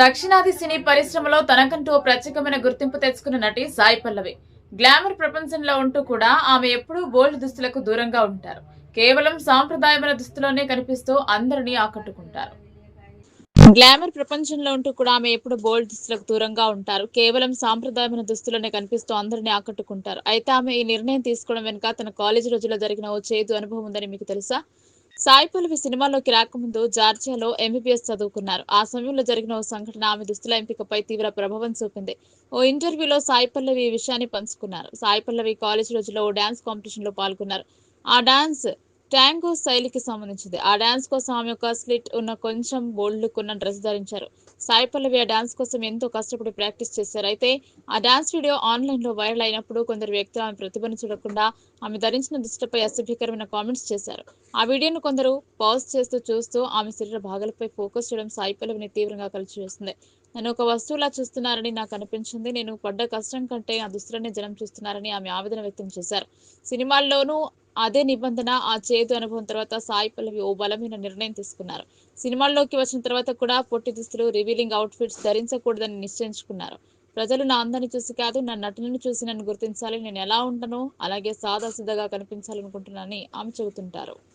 దక్షిణాది సినీ పరిశ్రమలో తనకంటూ ఓ ప్రత్యేకమైన గుర్తింపు తెచ్చుకున్న నటి సాయి పల్లవి. గ్లామర్ ప్రపంచంలో ఉంటూ కూడా ఆమె ఎప్పుడూ బోల్డ్ దుస్తులకు దూరంగా ఉంటారు. కేవలం సాంప్రదాయమైన దుస్తులోనే కనిపిస్తూ అందరినీ ఆకట్టుకుంటారు. గ్లామర్ ప్రపంచంలో ఉంటూ కూడా ఆమె ఎప్పుడు బోల్డ్ దుస్తులకు దూరంగా ఉంటారు. కేవలం సాంప్రదాయమైన దుస్తులనే కనిపిస్తూ అందరినీ ఆకట్టుకుంటారు. అయితే ఆమె ఈ నిర్ణయం తీసుకోవడం వెనుక తన కాలేజీ రోజుల్లో జరిగిన ఓ చేదు అనుభవం ఉందని మీకు తెలుసా? సాయి పల్లవి సినిమాలోకి రాకముందు జార్జియాలో ఎంబీబీఎస్ చదువుకున్నారు. ఆ సమయంలో జరిగిన ఓ సంఘటన ఆమె దుస్తుల ఎంపికపై తీవ్ర ప్రభావం చూపింది. ఓ ఇంటర్వ్యూలో సాయి పల్లవి ఈ విషయాన్ని పంచుకున్నారు. సాయి పల్లవి కాలేజ్ రోజుల్లో ఓ డాన్స్ కాంపిటీషన్లో పాల్గొన్నారు. ఆ డాన్స్ ట్యాంగో శైలికి సంబంధించింది. ఆ డాన్స్ కోసం ఆమె ఒక స్లిట్ ఉన్న కొంచెం బోల్డ్ లుక్ ఉన్న డ్రెస్ ధరించారు. సాయి పల్లవి ఆ డాన్స్ కోసం ఎంతో కష్టపడి ప్రాక్టీస్ చేశారు. అయితే ఆ డాన్స్ వీడియో ఆన్లైన్లో వైరల్ అయినప్పుడు కొందరు వ్యక్తులు ఆమె ప్రతిభను చూడకుండా ఆమె ధరించిన దుస్తులపై అసభ్యకరమైన కామెంట్స్ చేశారు. ఆ వీడియోను కొందరు పాజ్ చేస్తూ చూస్తూ ఆమె శరీర భాగాలపై ఫోకస్ చేయడం సాయి పల్లవిని తీవ్రంగా కలిచివేస్తుంది నన్ను ఒక వస్తువులా చూస్తున్నారని నాకు అనిపించింది. నేను పడ్డ కష్టం కంటే ఆ దుస్తులనే జనం చూస్తున్నారని ఆమె ఆవేదన వ్యక్తం చేశారు. సినిమాల్లోనూ అదే నిబంధన ఆ చేదు అనుభవం తర్వాత సాయి పల్లవి ఓ బలమైన నిర్ణయం తీసుకున్నారు. సినిమాల్లోకి వచ్చిన తర్వాత కూడా పొట్టి దుస్తులు రివీలింగ్ అవుట్ఫిట్స్ ధరించకూడదని నిశ్చయించుకున్నారు. ప్రజలు నా అందాన్ని చూసి కాదు నా నటనను చూసి నన్ను గుర్తించాలి. నేను ఎలా ఉంటానో అలాగే సాదాసిద్ధగా కనిపించాలనుకుంటున్నానని ఆమె చెబుతుంటారు.